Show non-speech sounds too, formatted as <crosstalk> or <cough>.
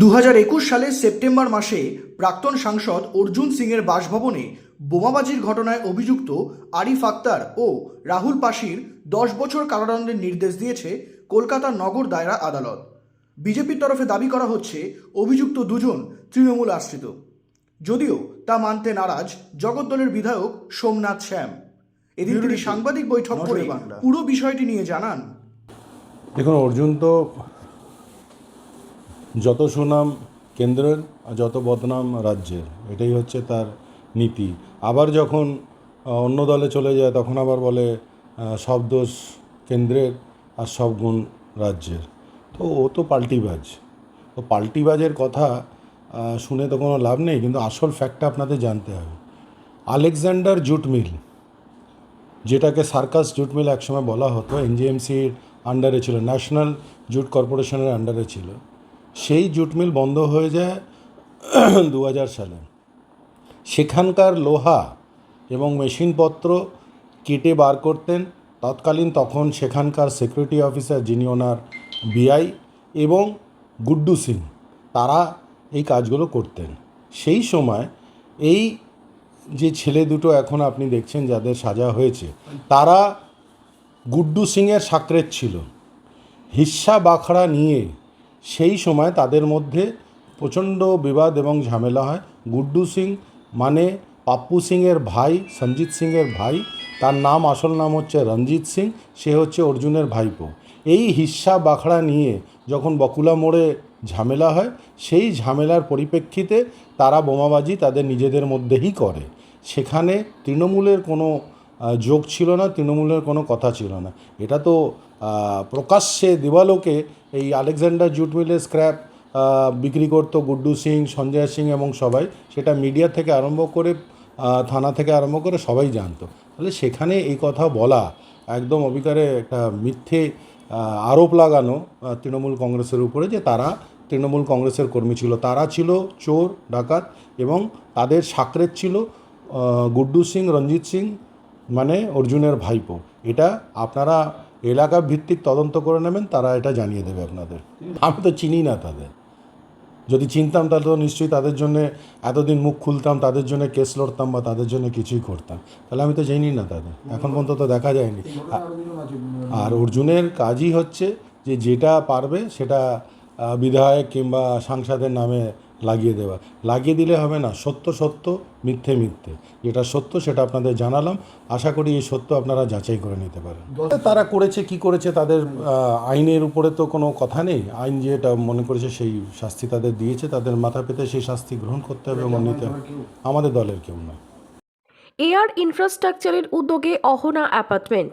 দু একুশ সালের সেপ্টেম্বর মাসে প্রাক্তন সাংসদ অর্জুন সিংয়ের বাসভবনে বোমাবাজির ঘটনায় অভিযুক্ত আরিফ আক্তার ও রাহুল পাশির দশ বছর কারাদণ্ডের নির্দেশ দিয়েছে কলকাতা নগর দায়রা আদালত। বিজেপির তরফে দাবি করা হচ্ছে অভিযুক্ত দুজন তৃণমূল আশ্রিত। যদিও তা মানতে নারাজ জগদ্দলের বিধায়ক সোমনাথ শ্যাম। এদিন তিনি সাংবাদিক বৈঠক করে পুরো বিষয়টি নিয়ে জানান। দেখুন অর্জুন তো যত সুনাম কেন্দ্রের আর যত বদনাম রাজ্যের, এটাই হচ্ছে তার নীতি। আবার যখন অন্য দলে চলে যায়, তখন আবার বলে সব দোষ কেন্দ্রের আর সব গুণ রাজ্যের। তো ও তো পাল্টিবাজ। তো পাল্টিবাজের কথা শুনে তো কোনো লাভ নেই, কিন্তু আসল ফ্যাক্টটা আপনাদের জানতে হবে। আলেকজান্ডার জুট মিল যেটাকে সার্কাস জুট মিল একসময় বলা হতো, এনজিএমসির আন্ডারে ছিল, ন্যাশনাল জুট কর্পোরেশনের আন্ডারে ছিল সেই জুট মিল বন্ধ হয়ে যায় <clears throat> দু হাজার সালে। সেখানকার লোহা এবং মেশিনপত্র কেটে বার করতেন। তৎকালীন তখন সেখানকার সিকিউরিটি অফিসার যিনি ওনার বিআই এবং গুড্ডু সিং, তারা এই কাজগুলো করতেন। সেই সময় এই যে ছেলে দুটো এখন আপনি দেখছেন যাদের সাজা হয়েছে, তারা গুড্ডু সিংয়ের সাকরেত ছিল। হিস্সা বাখড়া নিয়ে সেই সময় তাদের মধ্যে প্রচণ্ড বিবাদ এবং ঝামেলা হয়। গুড্ডু সিং মানে পাপ্পু সিংয়ের ভাই, সঞ্জিত সিংয়ের ভাই। তার নাম, আসল নাম হচ্ছে রঞ্জিত সিং, সে হচ্ছে অর্জুনের ভাইপো। এই হিস্সা বাখড়া নিয়ে যখন বকুলা মোড়ে ঝামেলা হয়, সেই ঝামেলার পরিপ্রেক্ষিতে তারা বোমাবাজি তাদের নিজেদের মধ্যেই করে। সেখানে তৃণমূলের কোনো যোগ ছিল না, তৃণমূলের কোনো কথা ছিল না। এটা তো প্রকাশ্যে দিবালোকে এই আলেকজান্ডার জুট মিলের স্ক্র্যাপ বিক্রি করতো গুড্ডু সিং, সঞ্জয় সিং এবং সবাই, সেটা মিডিয়া থেকে আরম্ভ করে থানা থেকে আরম্ভ করে সবাই জানতো। তাহলে সেখানে এই কথা বলা একদম অবিকারে একটা মিথ্যে আরোপ লাগানো তৃণমূল কংগ্রেসের উপরে যে তারা তৃণমূল কংগ্রেসের কর্মী ছিল। তারা ছিল চোর, ডাকাত এবং তাদের সাকরেত ছিল গুড্ডু সিং, রঞ্জিত সিং মানে অর্জুনের ভাইপো। এটা আপনারা এলাকা ভিত্তিক তদন্ত করে নেবেন, তারা এটা জানিয়ে দেবে আপনাদের। আমি তো চিনি না তাদের। যদি চিনতাম তাহলে তো নিশ্চয়ই তাদের জন্য এতদিন মুখ খুলতাম, তাদের জন্য কেস লড়তাম বা তাদের জন্য কিছুই করতাম। তাহলে আমি তো জানি না তাদের। এখন পর্যন্ত তো দেখা যায়নি। আর অর্জুনের কাজই হচ্ছে যে যেটা পারবে সেটা বিধায়ক কিংবা সাংসদের নামে লাগিয়ে দেওয়া। লাগিয়ে দিলে হবে না, সত্য সত্য, মিথ্যে মিথ্যে। যেটা সত্য সেটা আপনাদের জানালাম। আশা করি এই সত্য আপনারা যাচাই করে নিতে পারেন। তারা করেছে, কি করেছে তাদের আইনের উপরে তো কোনো কথা নেই। আইন যেটা মনে করেছে সেই শাস্তি তাদের দিয়েছে। তাদের মাথা পেতে সেই শাস্তি গ্রহণ করতে হবে এবং নিতে হবে। আমাদের দলের কেউ নয়। এয়ার ইনফ্রাস্ট্রাকচারের উদ্যোগে অহনা অ্যাপার্টমেন্ট।